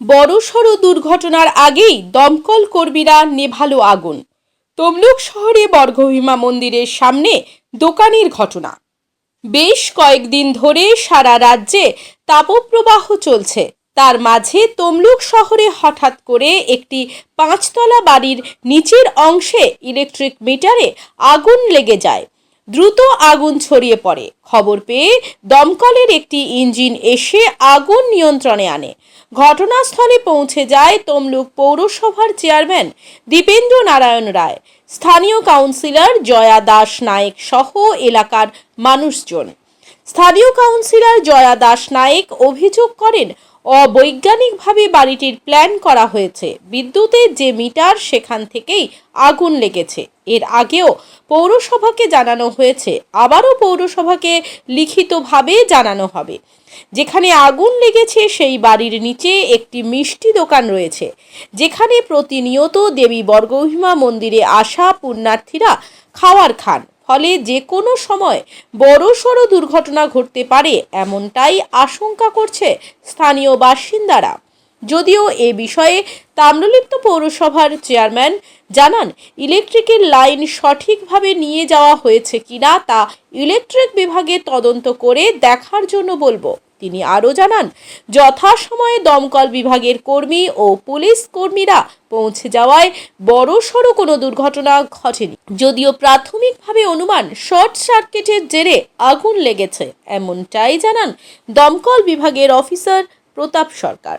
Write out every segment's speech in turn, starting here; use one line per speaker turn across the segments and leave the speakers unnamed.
বড়সড় দুর্ঘটনার আগেই দমকল কর্মীরা নেভালো আগুন। তমলুক শহরে বর্গভীমা মন্দিরের সামনে দোকানের ঘটনা। বেশ কয়েকদিন ধরে সারা রাজ্যে তাপপ্রবাহ চলছে। তার মাঝে তমলুক শহরে হঠাৎ করে একটি পাঁচতলা বাড়ির নিচের অংশে ইলেকট্রিক মিটারে আগুন লেগে যায়। দ্রুত আগুন ছড়িয়ে পড়ে। খবর পেয়ে দমকলের একটি ইঞ্জিন এসে আগুন নিয়ন্ত্রণে আনে। ঘটনাস্থলে পৌঁছে যায় তমলুক পৌরসভার চেয়ারম্যান দীপেন্দ্র নারায়ণ রায়। স্থানীয় কাউন্সিলর জয়া দাস নায়েক সহ এলাকার মানুষজন। স্থানীয় কাউন্সিলর জয়া দাস নায়েক অভিযোগ করেন অবৈজ্ঞানিকভাবে বাড়িটির প্ল্যান করা হয়েছে। বিদ্যুতের যে মিটার, সেখান থেকেই আগুন লেগেছে। এর আগেও পৌরসভাকে জানানো হয়েছে। আবারও পৌরসভাকে লিখিতভাবে জানানো হবে। যেখানে আগুন লেগেছে, সেই বাড়ির নিচে একটি মিষ্টি দোকান রয়েছে। যেখানে প্রতিনিয়ত দেবী বর্গভীমা মন্দিরে আসা পুণ্যার্থীরা খাওয়ার খান। ফলে যে কোনো সময় বড়সড় দুর্ঘটনা ঘটতে পারে এমনটাই আশঙ্কা করছে স্থানীয় বাসিন্দারা। যদিও এ বিষয়ে তাম্রলিপ্ত পৌরসভার চেয়ারম্যান জানান, ইলেকট্রিকের লাইন সঠিকভাবে নিয়ে যাওয়া হয়েছে কিনা তা ইলেকট্রিক বিভাগে তদন্ত করে দেখার জন্য বলব। তিনি আরও জানান, যথাসময়ে দমকল বিভাগের কর্মী ও পুলিশ কর্মীরা পৌঁছে যাওয়ায় বড় সড়ো কোনো দুর্ঘটনা ঘটেনি। যদিও প্রাথমিকভাবে অনুমান শর্ট সার্কিটের জেরে আগুন লেগেছে, এমনটাই জানান দমকল বিভাগের অফিসার প্রতাপ সরকার।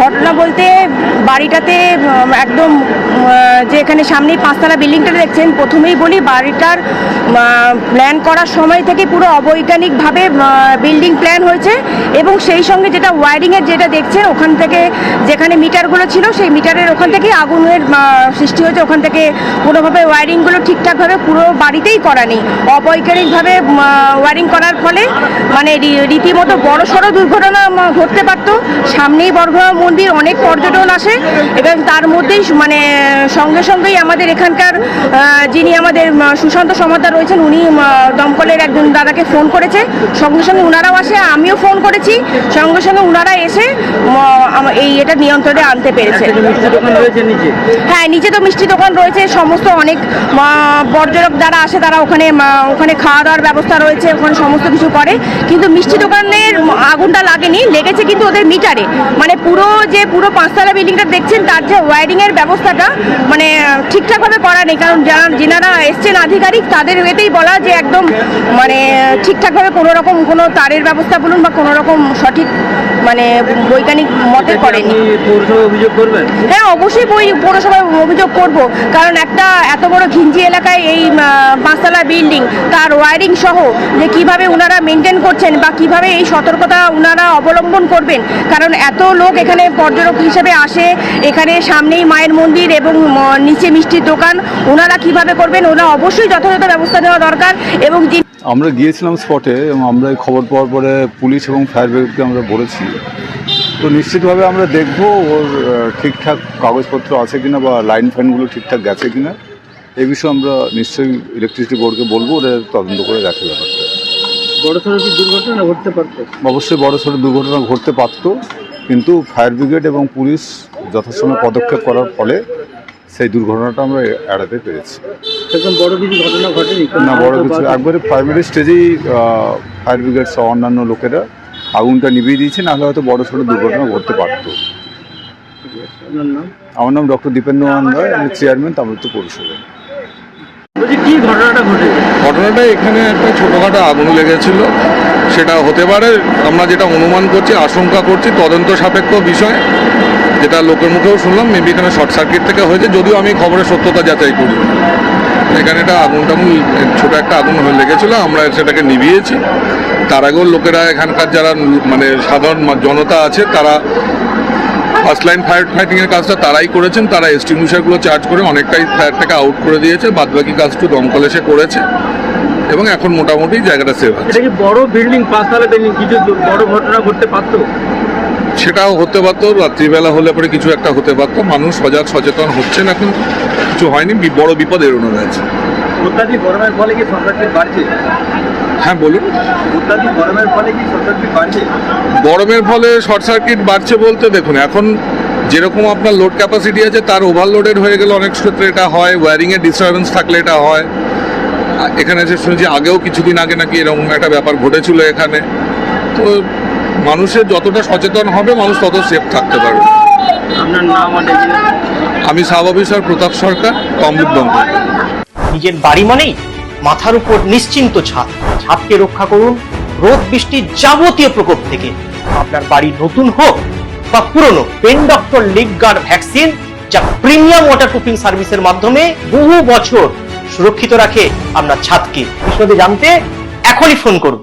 ঘটনা বলতে বাড়িটাতে একদম যে এখানে সামনেই পাঁচতলা বিল্ডিংটা দেখছেন, প্রথমেই বলি বাড়িটার প্ল্যান করার সময় থেকে পুরো অবৈজ্ঞানিকভাবে বিল্ডিং প্ল্যান হয়েছে এবং সেই সঙ্গে যেটা ওয়ারিংয়ের যেটা দেখছেন, ওখান থেকে যেখানে মিটারগুলো ছিল, সেই মিটারের ওখান থেকেই আগুনের সৃষ্টি হয়েছে। ওখান থেকে কোনোভাবে ওয়ারিংগুলো ঠিকঠাকভাবে পুরো বাড়িতেই করা নেই। অবৈজ্ঞানিকভাবে ওয়ারিং করার ফলে মানে রীতিমতো বড়সড় দুর্ঘটনা ঘটতে পারতো। সামনেই বর্ধমান মন্দির অনেক পর্যটন আসে এবং তার মধ্যেই মানে সঙ্গে সঙ্গেই আমাদের এখানকার যিনি আমাদের সুশান্ত সমাদার রয়েছেন উনি দমকলের একজন দাদাকে ফোন করেছে। সঙ্গে সঙ্গে উনারাও আসে আমিও ফোন করেছি। সঙ্গে সঙ্গে উনারা এসে এই এটা নিয়ন্ত্রণে আনতে পেরেছে। হ্যাঁ নিচে তো মিষ্টি দোকান রয়েছে সমস্ত অনেক পর্যটক যারা আসে তারা ওখানে ওখানে খাওয়া দাওয়ার ব্যবস্থা রয়েছে ওখানে সমস্ত কিছু করে। কিন্তু মিষ্টি দোকানের আগুনটা লাগেনি লেগেছে কিন্তু ওদের মিটারে। মানে পুরো যে পুরো পাঁচতলা বিল্ডিংটা দেখছেন, তার যে ওয়ারিং এর ব্যবস্থাটা মানে ঠিকঠাকভাবে করা নেই। কারণ যারা, যেনারা এসছেন আধিকারিক, তাদের এতেই বলা যে একদম মানে ঠিকঠাকভাবে কোনোরকম কোনো তারের ব্যবস্থা বলুন বা কোনোরকম সঠিক মানে বৈজ্ঞানিক মতে করেনি।
অভিযোগ করবেন?
হ্যাঁ অবশ্যই বই পৌরসভায় অভিযোগ করব। কারণ একটা এত বড় ঘিঞ্জি এলাকায় এই পাঁচতলা বিল্ডিং তার ওয়ারিং সহ যে কীভাবে ওনারা মেনটেন করছেন বা কীভাবে এই সতর্কতা ওনারা অবলম্বন করবেন কারণ এত লোক এখানে পর্যটক হিসেবে আসে এখানে সামনেই মায়ের মন্দির এবং নিচে মিষ্টির দোকান ওনারা কীভাবে করবেন ওনারা অবশ্যই যথাযথ ব্যবস্থা নেওয়া দরকার এবং
আমরা গিয়েছিলাম স্পটে এবং আমরা এই খবর পাওয়ার পরে পুলিশ এবং ফায়ার ব্রিগেডকে আমরা বলেছি। তো নিশ্চিতভাবে আমরা দেখব ওর ঠিকঠাক কাগজপত্র আছে কিনা বা লাইন ফ্যানগুলো ঠিকঠাক গেছে কিনা এই বিষয়ে আমরা নিশ্চয়ই ইলেকট্রিসিটি বোর্ডকে বলব ওরা তদন্ত করে দেখে ব্যাপারটা।
বড় সড়ো কি দুর্ঘটনা ঘটতে পারতো?
অবশ্যই বড় সড়ো দুর্ঘটনা ঘটতে পারতো কিন্তু ফায়ার ব্রিগেড এবং পুলিশ যথাসময়ে পদক্ষেপ করার ফলে সেই দুর্ঘটনাটা আমরা এড়াতে পেরেছি।
সেরকম বড় কিছু ঘটনা ঘটেনি?
না বড় কিছু একবারে প্রাইমারি স্টেজেই ফায়ার ব্রিগেড সহ অন্যান্য লোকেরা আগুনটা নিভিয়ে দিয়েছে নাহলে হয়তো বড় সড়ো দুর্ঘটনা ঘটতে পারতো। আমার নাম ডক্টর দীপেন্দ্রমান রায় আমি চেয়ারম্যান
কি ঘটনাটা
ঘটনাটা এখানে একটা ছোটোখাটো আগুন লেগেছিল। সেটা হতে পারে আমরা যেটা অনুমান করছি আশঙ্কা করছি তদন্ত সাপেক্ষ বিষয়। যেটা লোকের মুখেও শুনলাম মেবি এখানে শর্ট সার্কিট থেকে হয়েছে, যদিও আমি খবরের সত্যতা যাচাই করি এখানে একটা আগুন টাগুন ছোটো একটা আগুন হয়ে লেগেছিল, আমরা সেটাকে নিভিয়েছি। তার আগেও লোকেরা এখানকার যারা মানে সাধারণ জনতা আছে, তারা ফার্স্ট লাইন ফায়ার ফাইটিংয়ের কাজটা তারাই করেছেন, তারা এক্সটিংগুইশারগুলো চার্জ করে অনেকটাই ফায়ারটাকে আউট করে দিয়েছে, বাদবাকি কাজটু দমকল এসে করেছে, এবং এখন মোটামুটি জায়গাটা সেভ আছে।
বড় বিল্ডিং পাঁচতলা বিল্ডিং কিছু বড় ঘটনা ঘটতে পারতো?
সেটাও হতে পারতো রাত্রিবেলা হলে পরে কিছু একটা হতে পারতো। মানুষ সজাগ সচেতন হচ্ছেন এখন কিছু হয়নি বড় বিপদ এড়ানো
অত্যাধিক গরমের ফলে কি বাড়ছে?
হ্যাঁ বলুন।
অত্যাধিক গরমের ফলে কি সরকারটি বাড়ছে?
গরমের ফলে শর্ট সার্কিট বাড়ছে বলতে দেখুন এখন যেরকম আপনার লোড ক্যাপাসিটি আছে তার ওভারলোডেড হয়ে গেলে অনেক ক্ষেত্রে এটা হয় ওয়ারিংয়ের ডিস্টারবেন্স থাকলে এটা হয়। এখানে যে শুনেছি আগেও কিছুদিন আগে নাকি এরকম একটা ব্যাপার ঘটেছিল এখানে। তো মানুষের যতটা সচেতন হবে মানুষ তত সেফ থাকতে পারবে।
আপনার নাম
আমি সাব অফিসার প্রতাপ সরকার তমলুক দমকল
নিজের বাড়ি মানেই মাথার উপর নিশ্চিন্ত ছাদ। ছাদকে রক্ষা করুন রোদ বৃষ্টির যাবতীয় প্রকোপ থেকে। আপনার বাড়ি নতুন হোক বা পুরনো pen doctor leak guard vaccine যা প্রিমিয়াম ওয়াটারপ্রুফিং সার্ভিসের মাধ্যমে বহু বছর সুরক্ষিত রাখে আপনার ছাদকে। বিশদে জানতে এখনই ফোন করুন।